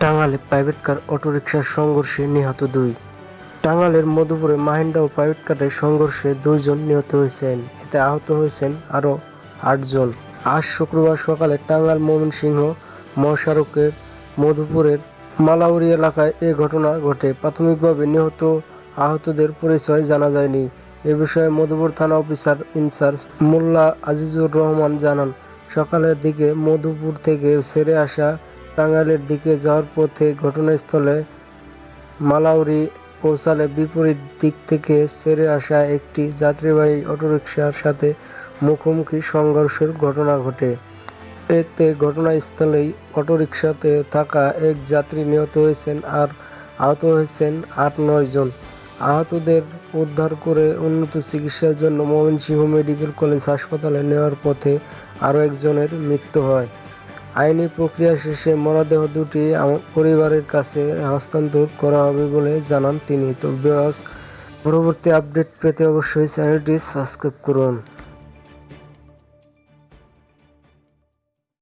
টাঙ্গাইলে private car অটোরিকশার সংঘর্ষে নিহত দুই। টাঙ্গালের মধুপুরে মাহিন্দ্রা ও প্রাইভেট কারের সংঘর্ষে দুইজন নিহত হয়েছেন। এতে আহত হয়েছেন আরও আটজন। আজ শুক্রবার সকালে টাঙ্গাইল ময়মনসিংহ, মহাসড়কের মধুপুরের মালাউরি এলাকায় এ ঘটনা ঘটে। প্রাথমিকভাবে নিহত আহতদের পরিচয় জানা যায়নি। এ বিষয়ে মধুপুর থানা officer in charge Molla Azizur Rahman জানান, সকালের দিকে মধুপুর থেকে ছেড়ে আসা টাঙ্গাইলের দিকে যাওয়ার পথে ঘটনাস্থলে মালাউরি পৌঁছালে বিপরীত দিক থেকে ছেড়ে আসা একটি যাত্রীবাহী অটোরিকশার সাথে মুখোমুখি সংঘর্ষের ঘটনা ঘটে। এতে ঘটনাস্থলেই অটোরিকশাতে থাকা এক যাত্রী নিহত হয়েছেন আর আহত হয়েছেন আট নয় জন। আহতদের উদ্ধার করে উন্নত চিকিৎসার জন্য ময়মনসিংহ মেডিকেল কলেজ হাসপাতালে নেওয়ার পথে আরও একজনের মৃত্যু হয়। আইনি প্রক্রিয়া শেষে মরদেহ দুটি পরিবারের কাছে হস্তান্তর করা হবে বলে জানান তিনি। তো পরবর্তী আপডেট পেতে অবশ্যই চ্যানেলটি সাবস্ক্রাইব করুন।